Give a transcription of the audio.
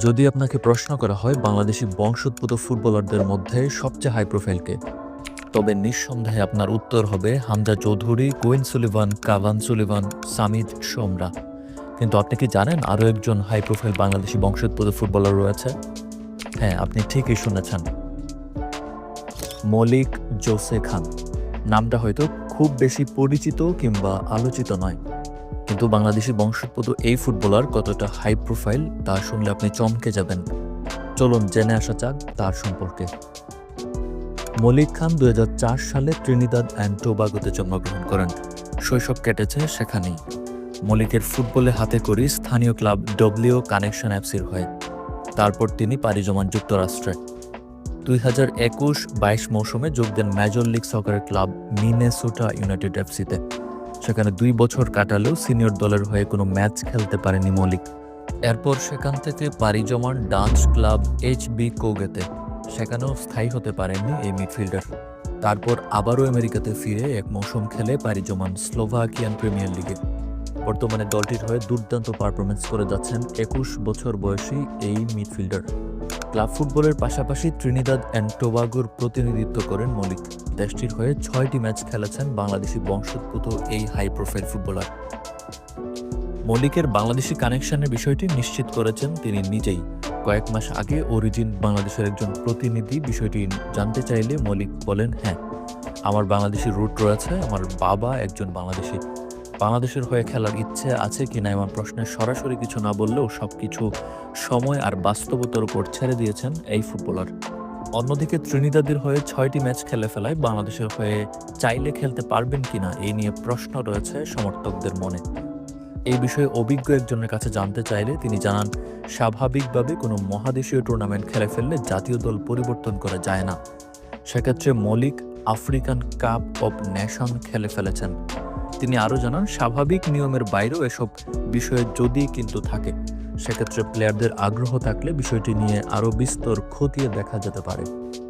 যদি আপনাকে প্রশ্ন করা হয় বাংলাদেশি বংশোদ্ভূত ফুটবলারদের মধ্যে সবচেয়ে হাই প্রোফাইলকে তবে নিঃসন্দেহে আপনার উত্তর হবে Hamza Choudhury Quinn Sullivan, Cavan Sullivan, Samid Somra. কিন্তু আপনি কি জানেন আরও একজন হাই প্রোফাইল বাংলাদেশি বংশোদ্ভূত ফুটবলার রয়েছে? হ্যাঁ আপনি ঠিকই শুনেছেন। মলিক জোসে খান। নামটা হয়তো খুব বেশি পরিচিত কিংবা আলোচিত নয়। কিন্তু বাংলাদেশি বংশোদ্ভূত এই ফুটবলার কতটা হাই প্রোফাইল তা শুনলে আপনি চমকে যাবেন। চলুন জেনে আসা যাক তার সম্পর্কে। মলিক খান দুই হাজার চার সালে ট্রিনিদাদ অ্যান্ড টোবাগোতে জন্মগ্রহণ করেন। শৈশব কেটেছে সেখানেই। মলিকের ফুটবলে হাতে করি স্থানীয় ক্লাব ডব্লিউ কানেকশন অ্যাপসির হয়ে। তারপর তিনি পাড়ি জমান যুক্তরাষ্ট্রে। দুই হাজার একুশ বাইশ মৌসুমে যোগ দেন মেজর লিগ সকারের ক্লাব মিনেসোটা ইউনাইটেড এফসিতে সেখানে দুই বছর কাটালেও সিনিয়র দলের হয়ে কোনো ম্যাচ খেলতে পারেনি মলিক এরপর সেখান থেকে পাড়ি জমান ডান্স ক্লাব এইচ বি কোগেতে। সেখানেও স্থায়ী হতে পারেননি এই মিডফিল্ডার। তারপর আবারও আমেরিকাতে ফিরে এক মৌসুম খেলে পাড়ি জমান স্লোভাকিয়ান প্রিমিয়ার লিগে। বর্তমানে দলটির হয়ে দুর্দান্ত পারফরমেন্স করে যাচ্ছেন একুশ বছর বয়সী এই মিডফিল্ডার। ক্লাব ফুটবলের পাশাপাশি ত্রিনিদাদ অ্যান্ড টোবাগোর প্রতিনিধিত্ব করেন মলিক। দেশটির হয়ে ছয়টি ম্যাচ খেলেছেন বাংলাদেশি বংশোদ্ভূত এই হাই প্রোফাইল ফুটবলার। মলিকের বাংলাদেশি কানেকশনের বিষয়টি নিশ্চিত করেছেন তিনি নিজেই। কয়েক মাস আগে অরিজিন বাংলাদেশের একজন প্রতিনিধি বিষয়টি জানতে চাইলে মলিক বলেন হ্যাঁ আমার বাংলাদেশি রুট রয়েছে, আমার বাবা একজন বাংলাদেশি। বাংলাদেশের হয়ে খেলার ইচ্ছে আছে কিনা এমন প্রশ্নের সরাসরি কিছু না বললেও সবকিছু সময় আর বাস্তবতার উপর ছেড়ে দিয়েছেন এই ফুটবলার। অন্যদিকে ত্রিনিদাদের হয়ে ছয়টি ম্যাচ খেলে ফেলায় বাংলাদেশের হয়ে চাইলে খেলতে পারবেন কিনা এই নিয়ে প্রশ্ন রয়েছে সমর্থকদের মনে। এই বিষয়ে অভিজ্ঞ একজনের কাছে জানতে চাইলে তিনি জানান, স্বাভাবিকভাবে কোনো মহাদেশীয় টুর্নামেন্ট খেলে ফেললে জাতীয় দল পরিবর্তন করা যায় না। সেক্ষেত্রে Malik African cup of nation খেলে ফেলেছেন। তিনি আরও জানান, স্বাভাবিক নিয়মের বাইরেও এসব বিষয়ে যদি কিন্তু থাকে, সেক্ষেত্রে প্লেয়ারদের আগ্রহ থাকলে বিষয়টি নিয়ে আরও বিস্তর খতিয়ে দেখা যেতে পারে।